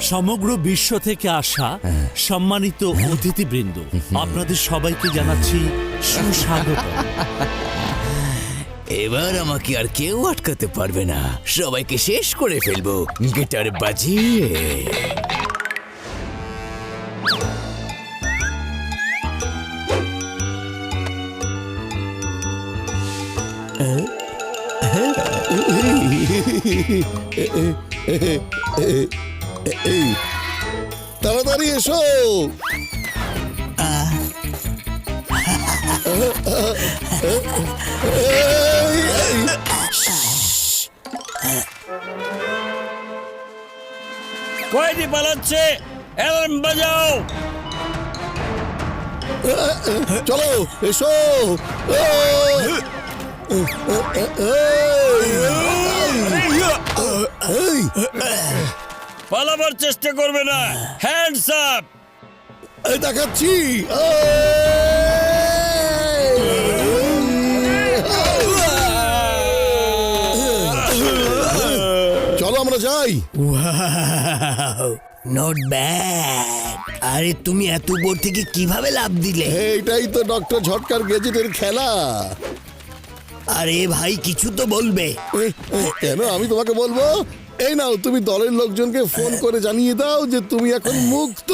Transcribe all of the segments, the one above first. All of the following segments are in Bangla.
সমগ্র বিশ্ব থেকে আসা সম্মানিত অতিথিবৃন্দ আপনাদের সবাইকে জানাচ্ছি সুস্বাগত। এবার আমাকে আর কেউ আটকাতে পারবে না। সবাইকে শেষ করে ফেলব গিটার বাজিয়ে। তাড়াতাড়ি এসো। কয়টি পালাচ্ছে অ্যালার্ম বাজাও। চলো এসো। এই, পালাবার চেষ্টা করবে না। হ্যান্ডস আপ দেখাচ্ছি। চলো আমরা যাই। নট ব্যাড আরে তুমি এত উপর থেকে কীভাবে লাভ দিলে? এইটাই তো ডক্টর ঝটকার গেজেটের খেলা। আরে ভাই কিছু তো বলবে। কেন আমি তোমাকে বলব? এই নাও তুমি দলের লোকজনকে ফোন করে জানিয়ে দাও যে তুমি এখন মুক্ত।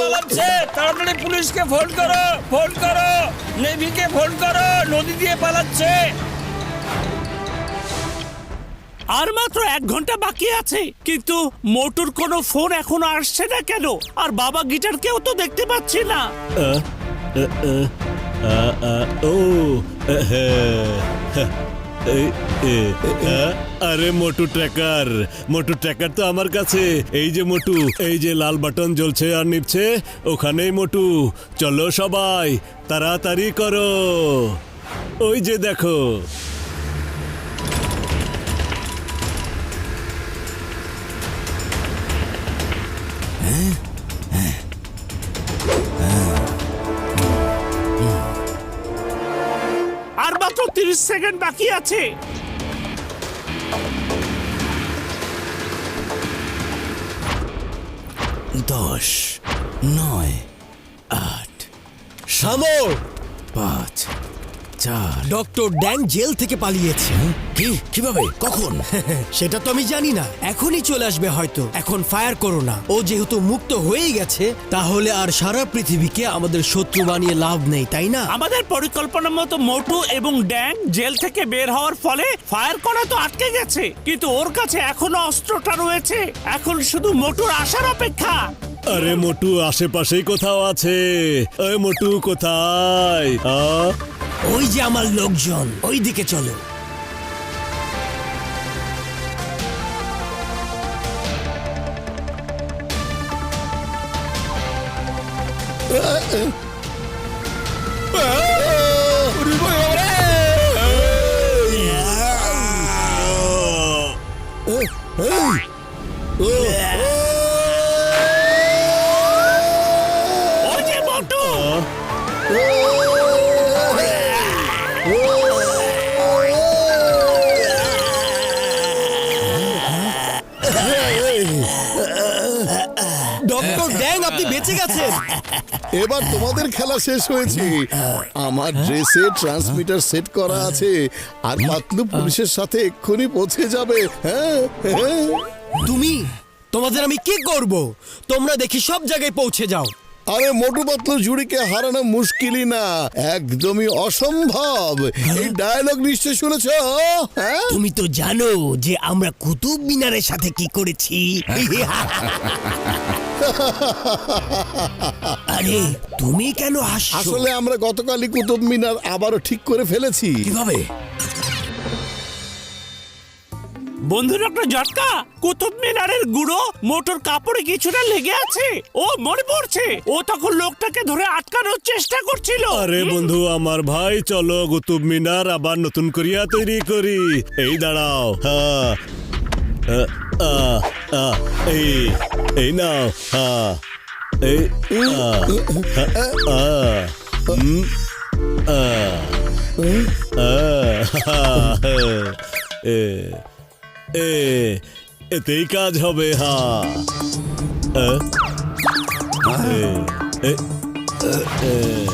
পালাচ্ছে তাড়াতাড়ি পুলিশকে ফোন করো ফোন করো নেভিকে ফোন করো নদী দিয়ে পালাচ্ছে। আর মাত্র এক ঘণ্টা বাকি আছে কিন্তু মোটর কোনো ফোন এখনও আসছে না কেন? আর বাবা গিটারকেও তো দেখতে পাচ্ছি না। ও আরে মোটু ট্র্যাকার মোটু ট্র্যাকার তো আমার কাছে। এই যে মোটু, এই যে লাল বাটন জ্বলছে আর নিচ্ছে ওখানেই মোটু। চলো সবাই, তাড়াতাড়ি করো। ওই যে দেখো। আর তিরিশ সেকেন্ড বাকি আছে। দশ নয় আট থামো পাঁচ চার ডক্টর ড্যাং জেল থেকে পালিয়েছে। কি? কীভাবে? কখন? সেটা তো আমি জানি না। এখনই চলে আসবে হয়তো। এখন ফায়ার করো না। ও যেহেতু মুক্ত হয়েই গেছে তাহলে আর সারা পৃথিবীকে আমাদের শত্রু বানিয়ে লাভ নেই তাই না? আমাদের পরিকল্পনা মতো মোটু এবং ড্যাং জেল থেকে বের হওয়ার ফলে ফায়ার করা তো আটকে গেছে। কিন্তু ওর কাছে এখনও অস্ত্রটা রয়েছে। এখন শুধু মোটুর আসার অপেক্ষা। আরে মোটু আশেপাশেই কোথাও আছে। মোটু কোথায়? আ? ওই যে আমার লোকজন ওই দিকে চলো ওই ডক্টর ড্যাং আপনি বেঁচে গেছেন। এবার তোমাদের খেলা শেষ হয়েছে। আমার ড্রেসে ট্রান্সমিটার সেট করা আছে। আর পাতলু পুলিশের সাথে এক্ষুনি পৌঁছে যাবে। হ্যাঁ হ্যাঁ। তুমি তোমাদের আমি কি করব? তোমরা দেখি সব জায়গায় পৌঁছে যাও। আরে মোটু পাতলু জুড়িকে হারানো মুশকিলই না একদমই অসম্ভব। এই ডায়লগ নিশ্চয় শুনেছ? হ্যাঁ? তুমি তো জানো যে আমরা কুতুব মিনারের সাথে কি করেছি। আরে তুমি কেন হাসছো? আসলে আমরা গতকালই কুতুব মিনার আবারও ঠিক করে ফেলেছি। কীভাবে? বন্ধু ডক্টর জটকা কুতুব মিনারের গুঁড়ো মোটর কাপড়ে কিছুটা লেগে আছে। ও মনে পড়ছে। ও তখন লোকটাকে ধরে আটকানোর চেষ্টা করছিল। আরে বন্ধু আমার ভাই চলো কুতুব মিনার আবার নতুন করিয়া তৈরি করি। এই দাঁড়াও। হ্যাঁ এই এই নাও। হ্যাঁ এই আ, আ, এ, এতেই কাজ হবে হা। এ, এ, এ,